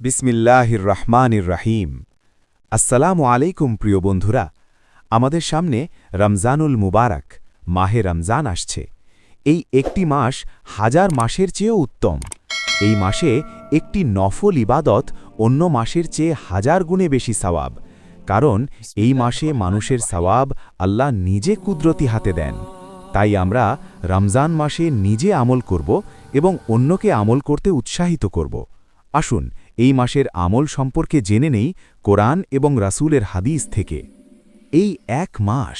বিসমিল্লাহির রহমানির রাহিম আসসালামু আলাইকুম, প্রিয় বন্ধুরা। আমাদের সামনে রমজানুল মুবারক, মাহে রমজান আসছে। এই একটি মাস হাজার মাসের চেয়েও উত্তম। এই মাসে একটি নফল ইবাদত অন্য মাসের চেয়ে হাজার গুণে বেশি সওয়াব। কারণ এই মাসে মানুষের সওয়াব আল্লাহ নিজে কুদরতি হাতে দেন। তাই আমরা রমজান মাসে নিজে আমল করব এবং অন্যকে আমল করতে উৎসাহিত করব। আসুন এই মাসের আমল সম্পর্কে জেনে নেই কোরআন এবং রাসূলের হাদিস থেকে। এই এক মাস,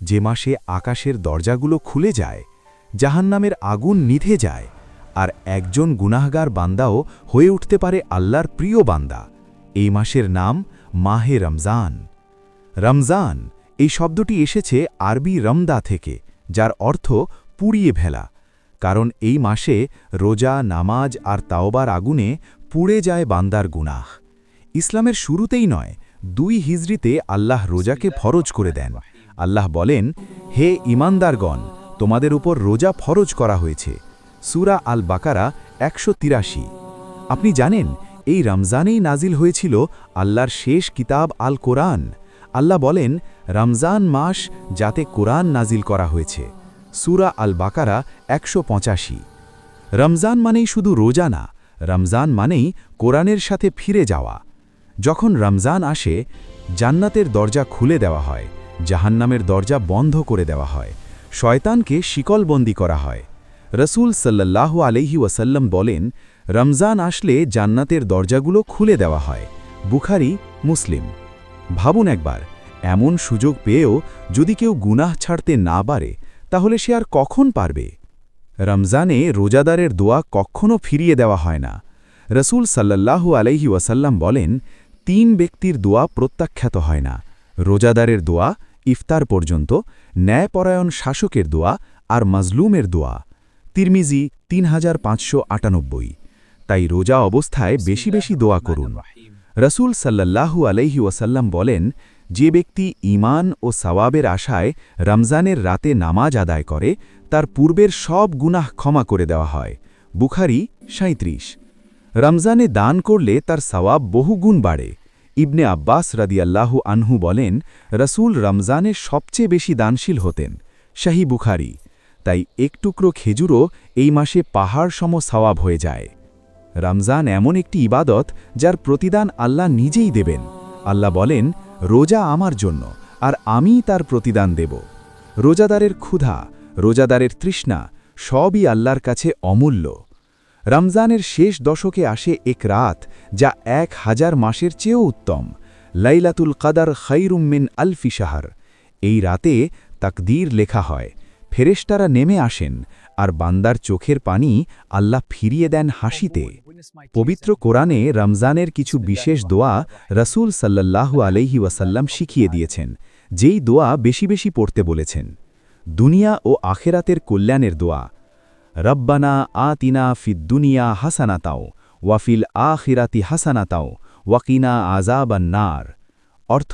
যে মাসে আকাশের দরজাগুলো খুলে যায়, জাহান্নামের আগুন নিধে যায়, আর একজন গুনাহগার বান্দাও হয়ে উঠতে পারে আল্লাহর প্রিয় বান্দা। এই মাসের নাম মাহে রমজান। রমজান, এই শব্দটি এসেছে আরবি রমদা থেকে, যার অর্থ পুড়িয়ে ফেলা। কারণ এই মাসে রোজা, নামাজ আর তাওবার আগুনে পুড়ে যায় বান্দার গুনাহ। ইসলামের শুরুতেই নয়, দুই হিজড়িতে আল্লাহ রোজাকে ফরজ করে দেন। আল্লাহ বলেন, হে ইমানদারগণ তোমাদের উপর রোজা ফরজ করা হয়েছে। সুরা আল বাকারা একশো তিরাশি। আপনি জানেন, এই রমজানেই নাজিল হয়েছিল আল্লাহর শেষ কিতাব আল কোরআন আল্লাহ বলেন, রমজান মাস যাতে কোরআন নাজিল করা হয়েছে। সুরা আল বাকারা একশো পঁচাশি। রমজান মানেই শুধু রোজা না রমজান মানেই কোরআনের সাথে ফিরে যাওয়া। যখন রমজান আসে, জান্নাতের দরজা খুলে দেওয়া হয়, জাহান্নামের দরজা বন্ধ করে দেওয়া হয়, শয়তানকে শিকলবন্দি করা হয়। রসুল সাল্লাহ আলহি ওয়াসাল্লাম বলেন, রমজান আসলে জান্নাতের দরজাগুলো খুলে দেওয়া হয়, বুখারি, মুসলিম। ভাবুন একবার, এমন সুযোগ পেয়েও যদি কেউ গুনাহ ছাড়তে না পারে, তাহলে সে আর কখন পারবে? রমজানে রোজাদারের দোয়া কখনও ফিরিয়ে দেওয়া হয় না। রসুল সাল্লাল্লাহু আলাইহি ওয়াসাল্লাম বলেন, তিন ব্যক্তির দোয়া প্রত্যাখ্যাত হয় না। রোজাদারের দোয়া, ইফতার পর্যন্ত, ন্যায়পরায়ণ শাসকের দোয়া আর মাজলুমের দোয়া। তিরমিজি তিন হাজার পাঁচশো আটানব্বই। তাই রোজা অবস্থায় বেশি বেশি দোয়া করুন। রসুল সাল্লাল্লাহু আলাইহি ওয়াসাল্লাম বলেন যে ব্যক্তি ইমান ও সওয়াবের আশায় রমজানের রাতে নামাজ আদায় করে, তার পূর্বের সব গুনাহ ক্ষমা করে দেওয়া হয়। বুখারি সাঁত্রিশ রমজানে দান করলে তার সওয়াব বহুগুণ বাড়ে। ইবনে আব্বাস রাদিয়াল্লাহু আনহু বলেন, রসুল রমজানে সবচেয়ে বেশি দানশীল হতেন। শাহী বুখারি। তাই এক টুকরো খেজুরও এই মাসে পাহাড় সম সওয়াব হয়ে যায়। রমজান এমন একটি ইবাদত যার প্রতিদান আল্লাহ নিজেই দেবেন। আল্লাহ বলেন রোজা আমার জন্য, আর আমি তার প্রতিদান দেব। রোজাদারের ক্ষুধা, রোজাদারের তৃষ্ণা, সবই আল্লাহর কাছে অমূল্য। রমজানের শেষ দশকে আসে এক রাত যা এক হাজার মাসের চেয়েও উত্তম। লাইলাতুল কাদার খৈরুম্মিন আলফি শাহর। এই রাতে তাকদীর লেখা হয়। ফেরেশতারা নেমে আসেন আর বান্দার চোখের পানি আল্লাহ ফিরিয়ে দেন হাসিতে। পবিত্র কোরআনে রমজানের কিছু বিশেষ দোয়া রসুল সাল্লাল্লাহু আলহি ওয়াসাল্লাম শিখিয়ে দিয়েছেন, যেই দোয়া বেশি বেশি পড়তে বলেছেন। দুনিয়া ও আখেরাতের কল্যাণের দোয়া, রব্বানা আতিনা ফিদ্দুনিয়া হাসানাতাও ওয়াফিল আখিরাতি হাসানাতাও ওয়াকিনা আজাবান্নার অর্থ,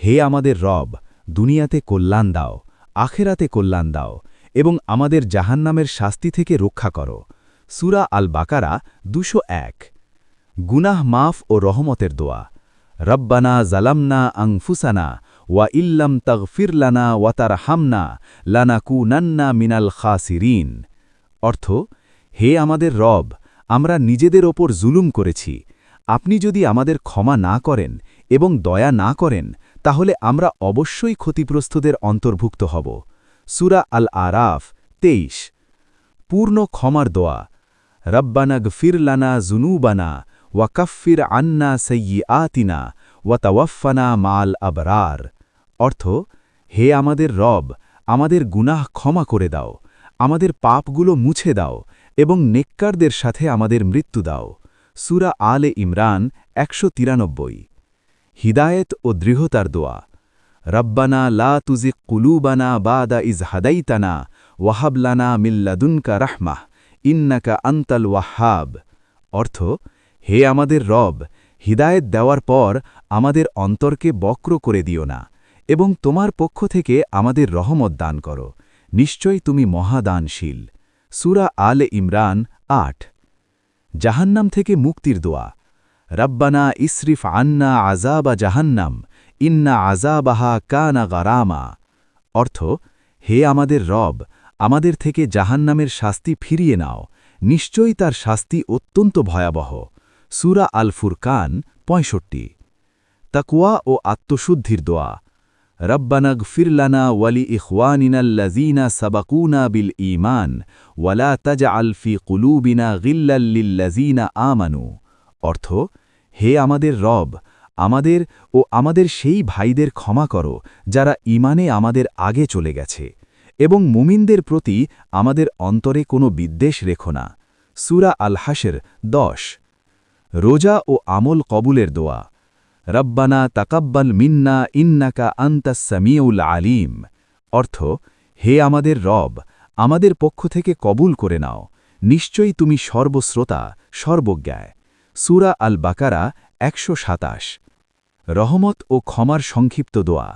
হে আমাদের রব, দুনিয়াতে কল্যাণ দাও, আখেরাতে কল্যাণ দাও এবং আমাদের জাহান্নামের শাস্তি থেকে রক্ষা করো। সুরা আল বাকারা দুশো এক। গুনাহ মাফ ও রহমতের দোয়া। রব্বানা জালামনা আংফুসানা ওয়া ইল্লাম তগফিরলানা ওয়াতার হামনা লানাকু নান্না মিনাল খাসিরিন। অর্থ, হে আমাদের রব, আমরা নিজেদের ওপর জুলুম করেছি। আপনি যদি আমাদের ক্ষমা না করেন এবং দয়া না করেন, তাহলে আমরা অবশ্যই ক্ষতিগ্রস্তদের অন্তর্ভুক্ত হব। সুরা আল আরাফ তেইশ। পূর্ণ ক্ষমার দোয়া রব্বানাগ ফিরলানা জুনুবানা ওয়াকফির আন্না সৈয়ি আতিনা ওয়াতাওয়াফানা মাল আবরার। অর্থ, হে আমাদের রব, আমাদের গুনাহ ক্ষমা করে দাও, আমাদের পাপগুলো মুছে দাও এবং নেককারদের সাথে আমাদের মৃত্যু দাও। সুরা আলে ইমরান একশো তিরানব্বই। হিদায়েত ও দৃঢ়তার দোয়া রব্বানা লা তুজিক কুলুবানা বাদা ইজ হাদাইতানা ওয়াহাবলানা মিল্লাদুনকা রাহমাহ, ইন্নাকা আন্তাল ওয়াহাব। অর্থ, হে আমাদের রব, হিদায়েত দেওয়ার পর আমাদের অন্তরকে বক্র করে দিও না, এবং তোমার পক্ষ থেকে আমাদের রহমত দান করো। নিশ্চয় তুমি মহাদানশীল। সুরা আলে ইমরান আট। জাহান্নাম থেকে মুক্তির দোয়া। রব্বানা ইসরিফ আন্না আজাবা জাহান্নাম। ইন্না আজাবাহা কানা গারামা। অর্থ, হে আমাদের রব, আমাদের থেকে জাহান্নামের শাস্তি ফিরিয়ে নাও। নিশ্চয়ই তার শাস্তি অত্যন্ত ভয়াবহ। সুরা আল ফুরকান পঁয়ষট্টি। তাকুয়া ও আত্মশুদ্ধির দোয়া। রব্বানাগ ফিরলানা ওয়ালি ইখওয়ানিনাল্লাজিনা সাবাকুনা বিল ইমান ওয়ালা তাজা আলফি কুলুবিনা গিল্লাল্লিল্লাজিনা আমানু। অর্থ, হে আমাদের রব আমাদের ও আমাদের সেই ভাইদের ক্ষমা করো, যারা ইমানে আমাদের আগে চলে গেছে, এবং মুমিনদের প্রতি আমাদের অন্তরে কোনো বিদ্বেষ রেখো না। সুরা আল হাসের দশ। রোজা ও আমল কবুলের দোয়া। রব্বানা তাকাব্বাল মিন্না ইন্নাকা আন্তাস সামিউল আলিম। অর্থ, হে আমাদের রব, আমাদের পক্ষ থেকে কবুল করে নাও। নিশ্চয়ই তুমি সর্বশ্রোতা, সর্বজ্ঞায়। সুরা আল বাকারা একশো সাতাশ। রহমত ও ক্ষমার সংক্ষিপ্ত দোয়া।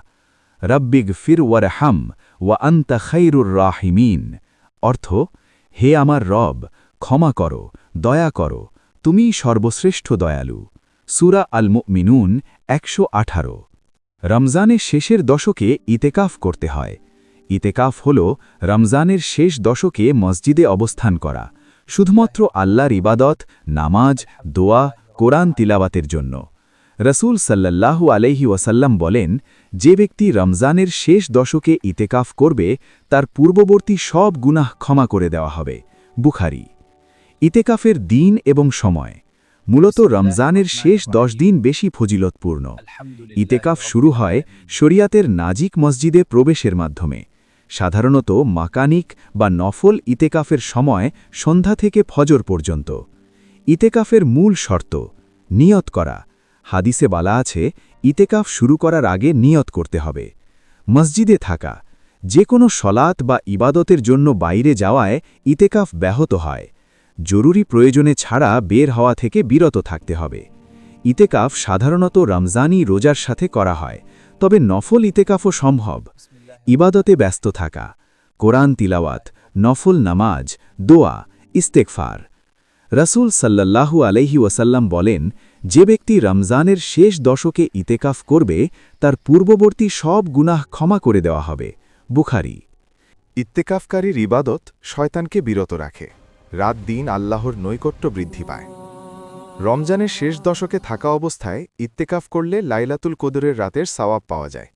রব্বিগ ফির ওয়ার হাম ওয়া আন্তা খৈরুর রাহিমিন। অর্থ, হে আমার রব, ক্ষমা করো, দয়া করো, তুমি সর্বশ্রেষ্ঠ দয়ালু। সুরা আল মিনুন একশো আঠারো। রমজানের শেষের দশকে ইতেকাফ করতে হয়। ইতেকাফ হল রমজানের শেষ দশকে মসজিদে অবস্থান করা, শুধুমাত্র আল্লাহর ইবাদত, নামাজ, দোয়া, কোরআন তিলাবাতের জন্য। রসুল সাল্লাল্লাহু আলহি ওয়াসাল্লাম বলেন যে ব্যক্তি রমজানের শেষ দশকে ইতেকাফ করবে তার পূর্ববর্তী সব গুনাহ ক্ষমা করে দেওয়া হবে। বুখারি। ইতেকাফের দিন এবং সময় মূলত রমজানের শেষ দশ দিন বেশি ফজিলতপূর্ণ। ইতেকাফ শুরু হয় শরিয়াতের নাজিক মসজিদে প্রবেশের মাধ্যমে। সাধারণত মাকানিক বা নফল ইতেকাফের সময় সন্ধ্যা থেকে ফজর পর্যন্ত। ইতেকাফের মূল শর্ত নিয়ত করা। হাদিসে বলা আছে, ইতেকাফ শুরু করার আগে নিয়ত করতে হবে। মসজিদে থাকা যে কোনো সলাত বা ইবাদতের জন্য বাইরে যাওয়ায় ইতেকাফ ব্যাহত হয়। জরুরি প্রয়োজনে ছাড়া বের হওয়া থেকে বিরত থাকতে হবে। ইতেকাফ সাধারণত রমজানি রোজার সাথে করা হয়, তবে নফল ইতেকাফও সম্ভব। ইবাদতে ব্যস্ত থাকা, কোরআন তিলাওয়াত, নফল নামাজ, দোয়া ইস্তেকফার রসুল সাল্লাল্লাহু আলহি ওয়াসাল্লাম বলেন যে ব্যক্তি রমজানের শেষ দশকে ইতেকাফ করবে, তার পূর্ববর্তী সব গুনাহ ক্ষমা করে দেওয়া হবে। বুখারি। ইত্তেকাফকারীর ইবাদত শয়তানকে বিরত রাখে। রাত দিন আল্লাহর নৈকট্য বৃদ্ধি পায়। রমজানের শেষ দশকে থাকা অবস্থায় ইত্তেকাফ করলে লাইলাতুল কদরের রাতের সওয়াব পাওয়া যায়।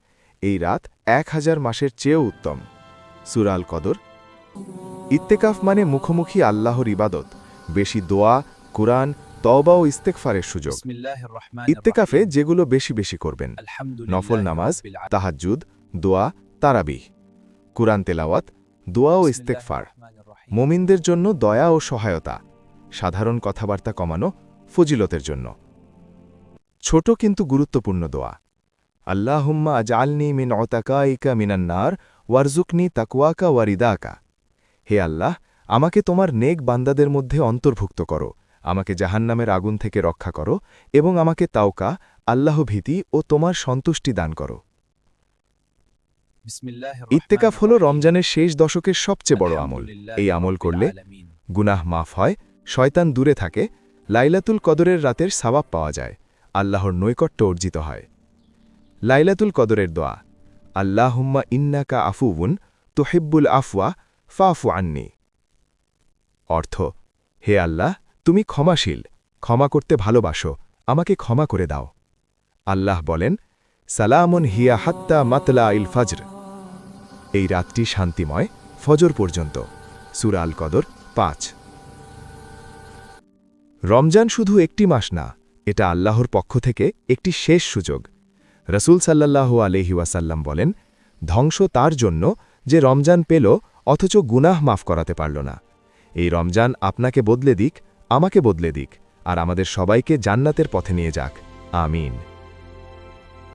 এই রাত এক হাজার মাসের চেয়েও উত্তম। সুরাল কদর। ইত্তেকাফ মানে মুখোমুখি আল্লাহর ইবাদত। বেশি দোয়া, কোরআন তওবা ও ইস্তেকফারের সুযোগ। ইত্তেকাফে যেগুলো বেশি বেশি করবেন। নফল নামাজ তাহাজ্জুদ দোয়া তারাবিহ। কুরআন তেলাওয়াত দোয়া ও ইস্তেকফার মোমিনদের জন্য দয়া ও সহায়তা। সাধারণ কথাবার্তা কমানো ফজিলতের জন্য। ছোট কিন্তু গুরুত্বপূর্ণ দোয়া। আল্লাহুম্মা আজআলনি মিন অতাকাইকা মিনান্নার ওয়ারজুকনি তাকুয়াকা ওয়ারিদাকা হে আল্লাহ আমাকে তোমার নেক বান্দাদের মধ্যে অন্তর্ভুক্ত করো। আমাকে জাহান্নামের আগুন থেকে রক্ষা করো এবং আমাকে তাওকা আল্লাহ ভীতি ও তোমার সন্তুষ্টি দান করো। ইত্তেকাফ হল রমজানের শেষ দশকের সবচেয়ে বড় আমল। এই আমল করলে গুনাহ মাফ হয় শয়তান দূরে থাকে লাইলাতুল কদরের রাতের সাবাব পাওয়া যায় আল্লাহর নৈকট্য অর্জিত হয়। লাইলাতুল কদরের দোয়া আল্লাহুম্মা ইন্নাকা আফুবুন তোহিব্বুল আফওয়া ফাফু আন্নি। অর্থ হে আল্লাহ তুমি ক্ষমাশীল, ক্ষমা করতে ভালোবাসো, আমাকে ক্ষমা করে দাও। আল্লাহ বলেন, সালামন হিয়া হাত্তা মাতলা ইল ফজর। এই রাতটি শান্তিময় ফজর পর্যন্ত। সুরাল কদর পাঁচ। রমজান শুধু একটি মাস না, এটা আল্লাহর পক্ষ থেকে একটি শেষ সুযোগ। রসুল সাল্লাহ আলহিউসাল্লাম বলেন, ধ্বংস তার জন্য যে রমজান পেল, অথচ গুনাহ মাফ করাতে পারল না। এই রমজান আপনাকে বদলে দিক আমাকে বদলে দিক আর আমাদের সবাইকে জান্নাতের পথে নিয়ে যাক। আমিন।